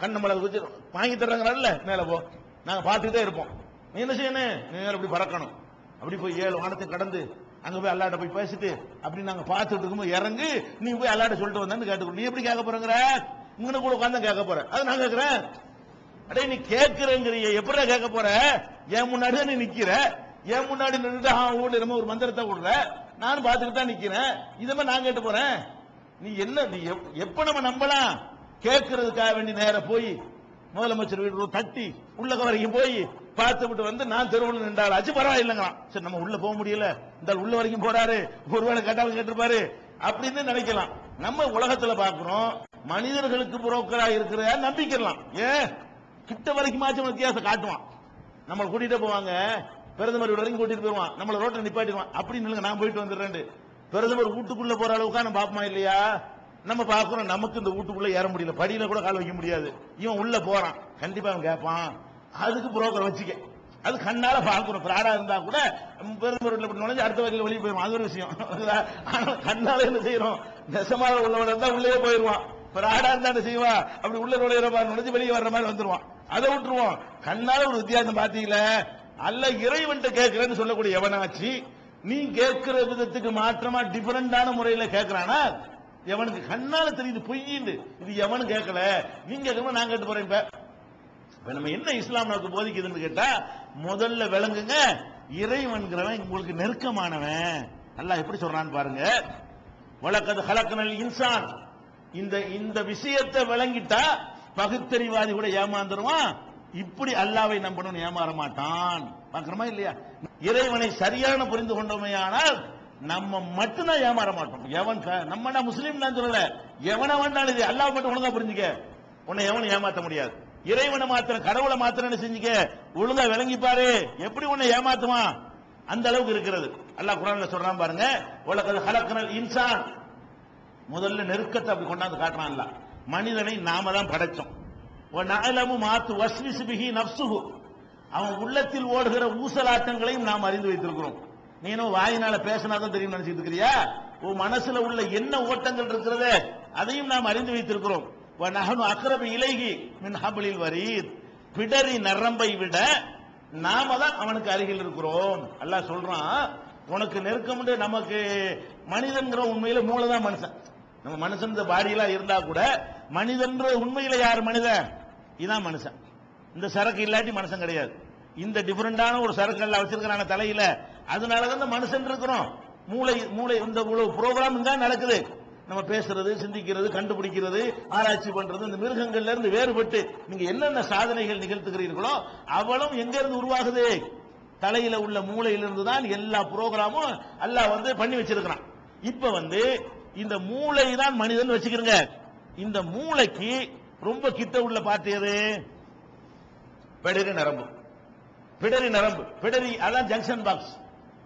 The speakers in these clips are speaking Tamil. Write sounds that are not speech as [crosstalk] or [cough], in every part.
கண்ணு மலர் குச்சி வாங்கி தர்றாங்கல்ல மேல போ. நாங்க பார்த்துக்கிட்டே இருப்போம். நீ என்ன செய்யணும்? நேரம் அப்படி பறக்கணும். அப்படி போய் ஏழு வானத்தை கடந்து அங்க போய் அல்லாட்ட போய் பேசிட்டு அப்படி நாங்க பார்த்துட்டு இருக்கும்போது இறங்கு நீ போய் அல்லாட்ட சொல்லிட்டு வந்தான்னு கேட்டுக்கோ. நீ எப்படி கேட்க போறங்கிற? உங்க கூட உட்காந்து கேட்க போற அது நான் கேட்கிறேன். அடே நீ கேட்கிறேங்கிறிய. எப்படா கேட்க போற? என் முன்னாடி தான் நீ நிக்கிற. என் முன்னாடி நின்றுட்டு ஆ ஊர்ல என்னமோ ஒரு மந்திரத்தை விடுற நானும் பார்த்துட்டு தான் நிக்கிறேன். இதை மாதிரி நான் கேட்டு போறேன். நீ என்ன நீ எப்- எப்ப நம்ம நம்பலாம்? கேட்கறதுக்காக வேண்டி நேர போய் முதலமைச்சர் வீடு தட்டி உள்ள வரைக்கும் போய் பார்த்து விட்டு வந்து நான் தெருவில் நின்றாள் ஆச்சு பரவாயில்லைங்களாம் சரி நம்ம உள்ள போக முடியல. இந்த உள்ள வரைக்கும் போறாரு. ஒருவேளை கேட்டாலும் கேட்டிருப்பாரு. அப்படின்னு நினைக்கலாம். நம்ம உலகத்துல பாக்குறோம் மனிதர்களுக்கு புரோக்கரா இருக்கிற நம்பிக்கலாம். ஏன் கிட்ட வரைக்குமாச்சும் வித்தியாசம் காட்டுவான். நம்மளை கூட்டிட்டு போவாங்க. பிரதமர் வரைக்கும் கூட்டிட்டு போயிருவான் நம்மள ரோட்டை நிப்பாட்டிடுவான். அப்படின்னு நான் போயிட்டு வந்துடுறேன் பிரதமர் வீட்டுக்குள்ள போற அளவுக்கு நம்ம பாப்போமா இல்லையா? நம்ம பாக்குறோம் நமக்கு இந்த வீட்டுக்குள்ள ஏற முடியல. படியில கூட கால் வைக்க முடியாது. இவன் உள்ள போறான். கண்டிப்பா அவன் கேட்பான் அதுக்கு புரோக்கர் வச்சுக்க. அது கண்ணால பாக்குறோம் பிராடா இருந்தா கூட பெரும் நுழைஞ்சு அடுத்த வகையில் வெளியே போயிடும் அது ஒரு விஷயம். ஆனா கண்ணால என்ன செய்யறோம் நெசமாக உள்ளவன் இருந்தா உள்ளே போயிருவான் பிராடா இருந்தா என்ன செய்வான்? அப்படி உள்ள நுழையிற மாதிரி நுழைஞ்சு வெளியே வர்ற மாதிரி வந்துருவான். அதை விட்டுருவோம். கண்ணால ஒரு வித்தியாசம் பாத்தீங்களே அல்ல இறைவன்ட்ட கேட்கிறேன்னு சொல்லக்கூடிய எவனாச்சு நீ கேட்கிற விதத்துக்கு மாற்றமா டிஃபரெண்டான முறையில கேட்கிறானா? எவனுக்கு கண்ணால தெரியுது பொய்ன்னு இது எவனு கேட்கல. நீங்க கேட்கணும் நான் கேட்டு போறேன் இப்ப. நம்ம என்ன இஸ்லாம் நமக்கு போதிக்குதுன்னு கேட்டா முதல்ல விளங்குங்க. இறைவன்கிறவன் உங்களுக்கு நெருக்கமானவன். அல்லாஹ் எப்படி சொல்றான்னு பாருங்க. வழக்கது ஹலக்கனல் இன்சான். இந்த இந்த விஷயத்தை விளங்கிட்டா பகுத்தறிவாதி கூட ஏமாந்துருவான். இப்படி அல்லாவை நம்பணும்னு ஏமாற மாட்டான். பாக்குறமா இல்லையா? இறைவனை சரியான புரிந்து கொண்டோமே ஆனால் நம்ம மட்டும்தான் ஏமாற மாட்டோம். எவன் சார் நம்ம நான் முஸ்லீம் தான் சொல்லல. எவனை வேண்டாலும் இது அல்லாஹ் மட்டும் ஒழுங்கா புரிஞ்சுக்க. உன்னை எவனும் ஏமாத்த முடியாது. இறைவனை மாத்திரம் கடவுளை மாத்திரம் என்ன செஞ்சுக்க? ஒழுங்கா விளங்கி பாரு எப்படி உன்னை ஏமாத்துவான்? அந்த அளவுக்கு இருக்கிறது. அல்லாஹ் குரான்ல சொல்றான் பாருங்க உலகது ஹலக்கனல் இன்சான். முதல்ல நெருக்கத்தை அப்படி கொண்டாந்து காட்டுறான் மனிதனை நாம தான் படைச்சோம். நலமு மாத்து வஸ்விசுபிகி நப்சுகு அவன் உள்ளத்தில் ஓடுகிற ஊசலாட்டங்களையும் நாம் அறிந்து வைத்திருக்கிறோம். நீனும் வாயினால பேசினாதான் தெரியும் நினைச்சிட்டு இருக்கிறியா? உன் மனசுல உள்ள என்ன ஓட்டங்கள் இருக்கிறதே? அதையும் நாம் அறிந்து வைத்திருக்கிறோம். நகனு அக்ரபு இலகி மின் ஹபலில் வரீத். பிடரி நரம்பை விட நாம தான் அவனுக்கு அருகில் இருக்கிறோம். அல்லாஹ் சொல்றான் உனக்கு நெருக்கம் நமக்கு மனிதன்கிற உண்மையில மூளை தான் மனுஷன். நம்ம மனுஷன் இந்த பாடியெல்லாம் இருந்தா கூட மனிதன்ற உண்மையில யார் மனிதன்? இதான் மனுஷன். இந்த சரக்கு இல்லாட்டி மனுஷன் கிடையாது. இந்த டிஃபரெண்டான ஒரு சரக்கு எல்லாம் வச்சிருக்கிறான தலையில அதனாலதான் இந்த மனுஷன் இருக்கிறோம். மூளை மூளை இந்த ப்ரோக்ராம் தான் நடக்குது. நம்ம பேசுறது சிந்திக்கிறது கண்டுபிடிக்கிறது ஆராய்ச்சி பண்றது இந்த மிருகங்கள்ல இருந்து வேறுபட்டு நீங்க என்னென்ன சாதனைகள் நிகழ்த்துகிறீர்களோ அவளும் எங்க இருந்து உருவாகுது? தலையில உள்ள மூளையிலிருந்து தான் எல்லா ப்ரோக்ராமும் எல்லாம் வந்து பண்ணி வச்சிருக்கிறான். இப்ப வந்து இந்த மூளை தான் மனிதன் வச்சுக்கிறங்க. இந்த மூளைக்கு ரொம்ப கிட்ட உள்ள பார்த்தியது எது? நரம்பு. பிடரி நரம்பு. பிடரி அதான் ஜங்ஷன் பாக்ஸ்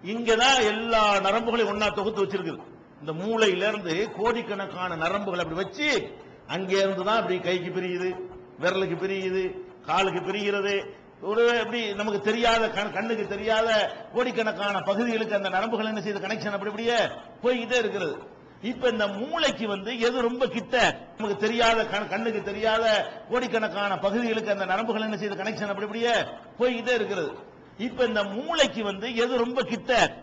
இங்கதான் எல்லா நரம்புகளையும் ஒன்னா தொகுத்து வச்சிருக்குது. இந்த மூளையில இருந்து கோடிக்கணக்கான நரம்புகள் அப்படி வச்சு அங்கே இருந்து தான் அப்படி கைக்கு பிரியுது விரலுக்கு பிரியுது காலுக்கு பிரிகிறது. ஒரு எப்படி நமக்கு தெரியாத கண்- கண்ணுக்கு தெரியாத கோடிக்கணக்கான பகுதிகளுக்கு அந்த நரம்புகள் என்ன செய்த கனெக்ஷன் அப்படி அப்படியே போய்கிட்டே இருக்கிறது. இப்ப இந்த மூளைக்கு வந்து எது ரொம்ப கிட்ட? நமக்கு தெரியாத கண்- கண்ணுக்கு தெரியாத கோடிக்கணக்கான பகுதிகளுக்கு அந்த நரம்புகள் என்ன செய்யுது? கனெக்ஷன் அப்படி அப்படியே போய்கிட்டே இருக்கிறது இப்ப இந்த மூளைக்கு வந்து எது ரொம்ப கிட்ட?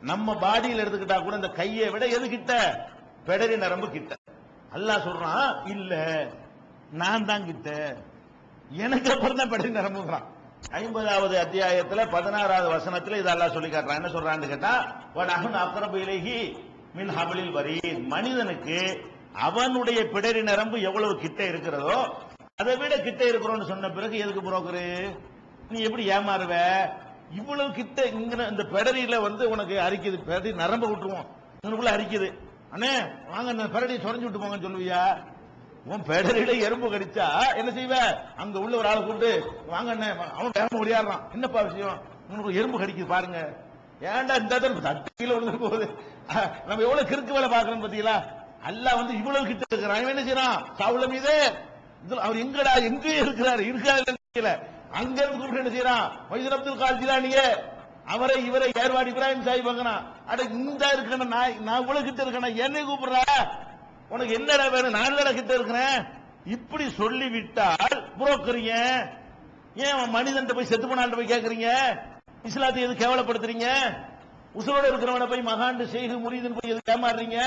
நம்ம பாடியில எடுத்துக்கிட்டா கூட இந்த கையை விட எது கிட்ட? பெடரி நரம்பு கிட்ட. அல்லா சொல்றான் இல்ல நான் தான் கிட்ட. எனக்கு அப்புறம் தான் பெடரி நரம்புங்கிறான். ஐம்பதாவது அத்தியாயத்துல பதினாறாவது வசனத்துல இதெல்லாம் சொல்லி காட்டுறான். என்ன சொல்றான்னு கேட்டா வனஹன் அக்ரபு இலகி மின் ஹபலில் வரி மனிதனுக்கு அவனுடைய பிடரி நரம்பு எவ்வளவு கிட்ட இருக்கிறதோ அதை விட கிட்ட இருக்கிறோம்னு சொன்ன பிறகு எதுக்கு புரோக்கரு நீ எப்படி ஏமாறுவ? இவ்வளவு கிட்ட இங்க இந்த பெடரியில வந்து உனக்கு அரிக்குது. பெடரி நரம்ப விட்டுருவோம். உனக்குள்ள அரிக்குது. அண்ணே வாங்க இந்த பெடரி சொரஞ்சு விட்டு போங்கன்னு சொல்லுவியா? உன் பெடரியில எறும்பு கடிச்சா என்ன செய்வ? அங்க உள்ள ஒரு ஆளை கூப்பிட்டு வாங்க அண்ணே அவன் வேகமா ஓடியாடுறான். என்னப்பா விஷயம்? உனக்கு எறும்பு கடிக்குது பாருங்க. ஏன்டா இந்த இடத்துல தட்டு விழுந்து போகுது? [laughs] நம்ம எவ்வளவு கிறுக்கு வேலை பாக்குறோம் பாத்தீங்களா அல்லாஹ் வந்து இவ்வளவு கிட்ட இருக்கிறான். என்ன செய்யறான்? சாவுல மீது அவர் எங்கடா எங்கே இருக்கிறாரு. இருக்காரு தெரியல. அங்க இருந்து கூப்பிட்டு என்ன செய்யறான்? மைசூர் அப்துல் கால் அவரை இவரை ஏர்வாடி இப்ராஹிம் சாஹிப் பார்க்கறான் அட இந்த இருக்கணும் நான் நான் இவ்வளவு கிட்ட இருக்கணும் என்னை கூப்பிடுறா? உனக்கு என்னடா வேணும்? நான் என்னடா கிட்ட இருக்கிறேன்? இப்படி சொல்லிவிட்டால் புரோக்கரிங்க ஏன்? மனிதன் போய் செத்து போனான் போய் கேக்குறீங்க? இஸ்லாத்தை எது கேவலப்படுத்துறீங்க? உசுரோட இருக்கிறவனை போய் மகாண்டு செய்து முறியுதுன்னு போய் எதுக்கு ஏமாறுறீங்க?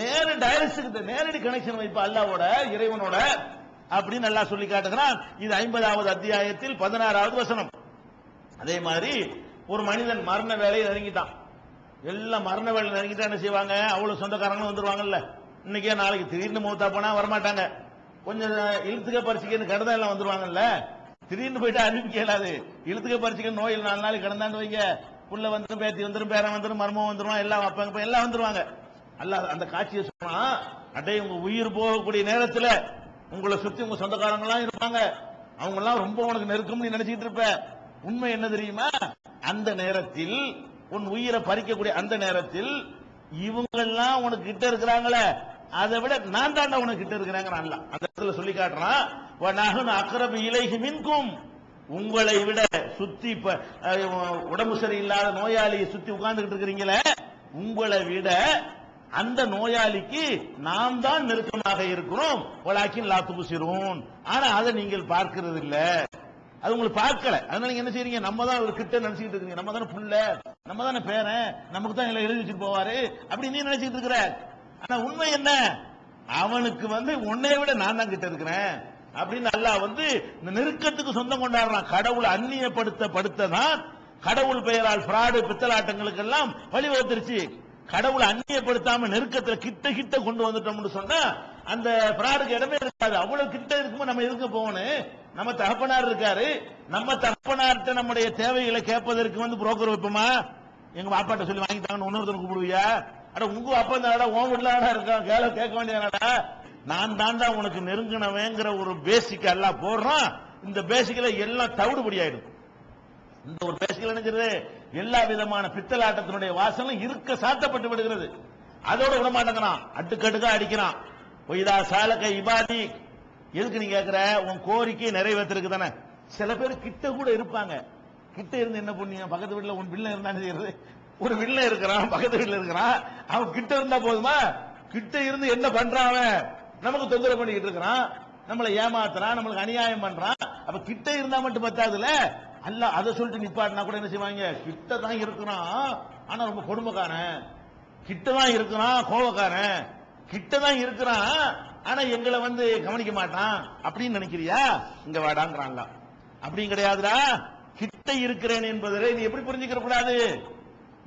நேர டைரக்ட் நேரடி கனெக்ஷன் வைப்பா அல்லாவோட இறைவனோட அப்படின்னு நல்லா சொல்லி காட்டுகிறான். இது ஐம்பதாவது அத்தியாயத்தில் பதினாறாவது வசனம். அதே மாதிரி ஒரு மனிதன் மரண வேலையை நெருங்கிட்டான் எல்லாம் மரண வேலை நெருங்கிட்டா என்ன செய்வாங்க? அவ்வளவு சொந்தக்காரங்களும் வந்துருவாங்கல்ல. இன்னைக்கே நாளைக்கு திடீர்னு மூத்தா போனா வரமாட்டாங்க. கொஞ்சம் இழுத்துக்க பறிச்சுக்கன்னு கடந்தா எல்லாம் வந்துருவாங்கல்ல. திடீர்னு போயிட்டு அனுப்பி கேளாது இழுத்துக்க பறிச்சுக்க நோயில் நாலு நாளைக்கு கடந்தாண்டு வைங்க. புள்ள வந்துடும் பேத்தி வந்துடும் பேரன் வந்துடும் மர்மம் வந்துரும் எல்லாம் அப்பங்க எல்லாம் வந்துருவாங்க. அல்ல அந்த காட்சியை சொன்னா அடே உங்க உயிர் போகக்கூடிய நேரத்துல உங்களை சுத்தி உங்க சொந்தக்காரங்க எல்லாம் இருப்பாங்க. அவங்க எல்லாம் ரொம்ப உனக்கு நெருக்கம்னு நினைச்சிட்டு இருப்ப. உண்மை என்ன தெரியுமா? அந்த நேரத்தில் உன் உயிரை பறிக்கக்கூடிய அந்த நேரத்தில் இவங்க எல்லாம் உனக்கு கிட்ட இருக்கிறாங்களே அதை விட நான் தாண்டா உனக்கு கிட்ட இருக்கிறாங்க அல்லாஹ். அந்த இடத்துல சொல்லி காட்டுறான் அக்கரபு அக்ரபு மின்கும். உங்களை விட சுத்தி இப்ப உடம்பு சரியில்லாத நோயாளியை சுத்தி உட்கார்ந்துகிட்டு இருக்கிறீங்களே உங்களை விட அந்த நோயாளிக்கு நாம் தான் நெருக்கமாக இருக்கிறோம். வலாக்கின் லாத்து புசிரும் ஆனா அதை நீங்கள் பார்க்கிறது இல்ல அது உங்களுக்கு பார்க்கல. அதனால நீங்க என்ன செய்றீங்க? நம்ம தான் ஒரு கிட்ட நினைச்சிட்டு இருக்கீங்க. நம்ம தானே புள்ள. நம்ம தானே பேரன். நமக்கு தான் எல்லாம் எழுதி வச்சுட்டு போவாரு. அப்படி நீ நினைச்சிட்டு இருக்கிற. ஆனா உண்மை என்ன? அவனுக்கு வந்து உன்னை விட நான் தான் கிட்ட இருக்கிறேன். அப்படின்னு அல்லாஹ் வந்து இந்த நெருக்கத்துக்கு சொந்தம் கொண்டாடுறான். கடவுளை அந்நியப்படுத்த படுத்ததான் கடவுள் பெயரால் பிராடு பித்தலாட்டங்களுக்கு எல்லாம் வழிவகுத்துருச்சு கடவுளை அந்நியப்படுத்தாம நெருக்கத்துல கிட்ட கிட்ட கொண்டு வந்துட்டோம்னு சொன்னா அந்த பிராடுக்கு இடமே இருக்காது. அவ்வளவு கிட்ட இருக்குமோ நம்ம இருக்க போகணும்? நம்ம தகப்பனார் இருக்காரு. நம்ம தகப்பனார்ட்ட நம்முடைய தேவைகளை கேட்பதற்கு வந்து புரோக்கர் வைப்போமா? எங்க பாப்பாட்ட சொல்லி வாங்கிட்டாங்கன்னு இன்னொருத்தர் கூப்பிடுவியா? அட உங்க அப்பா தானடா உன் வீட்டுல இருக்கான். கேள கேட்க வேண்டியதானடா? நான் தாண்டா உனக்கு நெருங்கினவேங்கிற ஒரு பேசிக் எல்லாம் போடுறான். இந்த பேசிக்ல எல்லாம் தவிடுபடி ஆயிடும். இந்த ஒரு பேசிக்கல் நினைக்கிறது எல்லா விதமான பித்தலாட்டத்தினுடைய வாசலும் இருக்க சாத்தப்பட்டு விடுகிறது. அதோட விட மாட்டேங்கிறான். அடுக்கடுக்கா அடிக்கிறான். ஒய்தா சாலக்க இபாதி. எதுக்கு நீ கேட்கிற உன் கோரிக்கை நிறைவேற்றிருக்கு தானே. சில பேர் கிட்ட கூட இருப்பாங்க. கிட்ட இருந்து என்ன புண்ணியம்? பக்கத்து வீட்டுல உன் பிள்ளை இருந்தா செய்யறது? ஒரு வில்ல இருக்கிறான் பக்கத்து வீட்டுல இருக்கிறான். அவன் கிட்ட இருந்தா போதுமா? கிட்ட இருந்து என்ன பண்றான் அவன்? நமக்கு தொந்தரவு பண்ணிக்கிட்டு இருக்கிறான். நம்மளை ஏமாத்துறான் நம்மளுக்கு அநியாயம் பண்றான். அப்ப கிட்ட இருந்தா மட்டும் பத்தாதுல அல்ல அதை சொல்லிட்டு நிப்பாட்டினா கூட என்ன செய்வாங்க? கிட்ட தான் இருக்கிறான். ஆனா ரொம்ப கொடுமைக்காரன். கிட்ட தான் இருக்கிறான் கோபக்காரன். கிட்ட தான் இருக்கிறான். ஆனா எங்களை வந்து கவனிக்க மாட்டான். அப்படின்னு நினைக்கிறியா? இங்க வாடாங்கிறான்ல. அப்படியும் கிடையாதுடா. கிட்ட இருக்கிறேன் என்பதை நீ எப்படி புரிஞ்சுக்கிற கூடாது?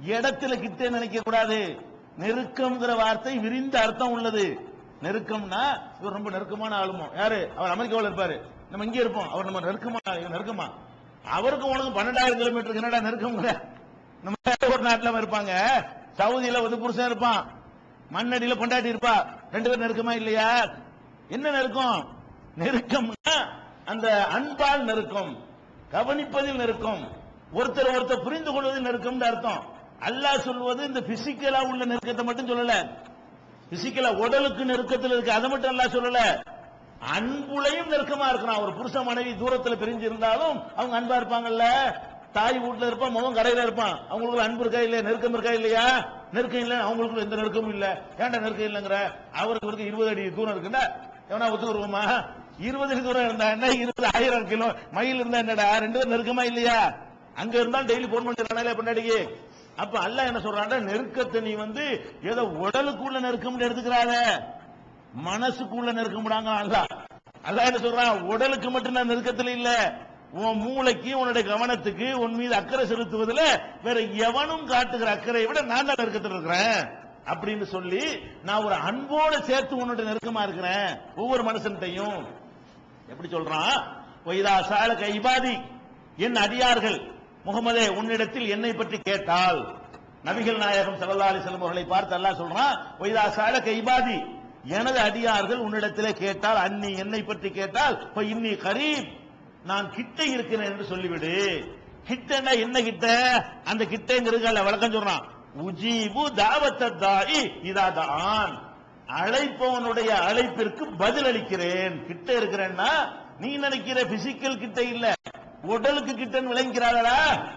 இடத்துல கிட்ட நினைக்க கூடாது. நெருக்கம்ங்கிற வார்த்தை விரிந்த அர்த்தம் உள்ளது. நெருக்கம்னா இவர் ரொம்ப நெருக்கமான ஆளுமோ? யாரு? அவர் அமெரிக்காவில் இருப்பாரு. நம்ம இங்கே இருப்போம். அவர் நம்ம நெருக்கமா நெருக்கமா? அவருக்கு உனக்கு பன்னெண்டாயிரம் கிலோமீட்டருக்கு என்னடா நெருக்கம் நம்ம ஒரு நாட்டுல இருப்பாங்க. சவுதியில வந்து புருஷன் இருப்பான். மண்ணடியில பொண்டாட்டி இருப்பா. ரெண்டு பேரும் நெருக்கமா இல்லையா? என்ன நெருக்கம்? நெருக்கம்னா அந்த அன்பால் நெருக்கம் கவனிப்பதில் நெருக்கம் ஒருத்தர் ஒருத்தர் புரிந்து கொள்வது நெருக்கம்னு அர்த்தம். அல்லாஹ் சொல்வது இந்த பிசிக்கலா உள்ள நெருக்கத்தை மட்டும் சொல்லல. பிசிக்கலா உடலுக்கு நெருக்கத்தில் இருக்கு அதை மட்டும் அல்லாஹ் சொல்லல. அன்புலையும் நெருக்கமா இருக்கிறான். ஒரு புருஷ மனைவி தூரத்துல பிரிஞ்சு இருந்தாலும் அவங்க அன்பா இருப்பாங்கல்ல. தாய் வீட்டுல இருப்பான் மகன் கடையில இருப்பான். அவங்களுக்கு அன்பு இருக்கா இல்லையா? நெருக்கம் இருக்கா இல்லையா? நெருக்கம் இல்ல அவங்களுக்கு எந்த நெருக்கமும் இல்ல. ஏன்டா நெருக்கம் இல்லைங்கிற? அவருக்கு இவருக்கு இருபது அடி தூரம் இருக்குண்டா எவனா ஒத்து வருவோமா? இருபது அடி தூரம் இருந்தா என்ன? இருபது ஆயிரம் கிலோ மயில் இருந்தா என்னடா? ரெண்டு பேரும் நெருக்கமா இல்லையா? அங்க இருந்தா டெய்லி போன் பண்ணிட்டு பொண்டாடிக்கு அப்ப அல்ல என்ன சொல்றான்டா நெருக்கத்தை நீ வந்து ஏதோ உடலுக்குள்ள நெருக்கம்னு எடுத்துக்கிறாத மனசுக்குள்ள நெருக்கம்டாங்க அல்ல. அல்ல என்ன சொல்றான் உடலுக்கு மட்டும் நான் நெருக்கத்துல இல்ல. உன் மூளைக்கு உன்னுடைய கவனத்துக்கு உன் மீது அக்கறை செலுத்துவதில் வேற எவனும் காட்டுகிற அக்கறையை விட நான் தான் நெருக்கத்தில் இருக்கிறேன். அப்படின்னு சொல்லி நான் ஒரு அன்போட சேர்த்து உன்னோட நெருக்கமா இருக்கிறேன் ஒவ்வொரு மனுஷன்ட்டையும் எப்படி சொல்றான்? ஒய்தா சால கைபாதி என் அடியார்கள் முகமதே உன்னிடத்தில் என்னை பற்றி கேட்டால். நபிகள் நாயகம் ஸல்லல்லாஹு அலைஹி அவர்களை பார்த்து அல்லாஹ் சொல்றான் ஒய்தா சால கைபாதி எனது அடியார்கள் உன்னிடத்திலே கேட்டால் அன்னி என்னை பற்றி கேட்டால் இப்போ இன்னி கரீப். நான் கிட்ட இருக்கிறேன் என்று சொல்லிவிடு. கிட்டன்னா என்ன கிட்ட? அந்த கிட்டங்கிறது வழக்கம் சொல்றான். உஜீபு தாவத்தாயி இதாதான் அழைப்பவனுடைய அழைப்பிற்கு பதில் அளிக்கிறேன் கிட்ட இருக்கிறேன்னா நீ நினைக்கிற பிசிக்கல் கிட்ட இல்ல. உடலுக்கு கிட்டன்னு விளங்கிக்கிறாளா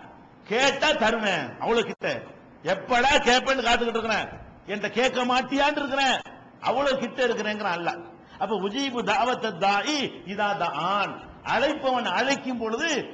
கேட்டா தருவேன் அவ்வளவு கிட்ட எப்படா கேப்பேன்னு காத்துக்கிட்டு இருக்கிறேன். என்கிட்ட கேட்க மாட்டியான்னு இருக்கிறேன். அவ்வளவு கிட்ட இருக்கிறேங்கிறான் அல்ல. அப்ப உஜீபு தாவத்த தாயி இதா தான் அழைப்பவன் அழைக்கும் பொழுது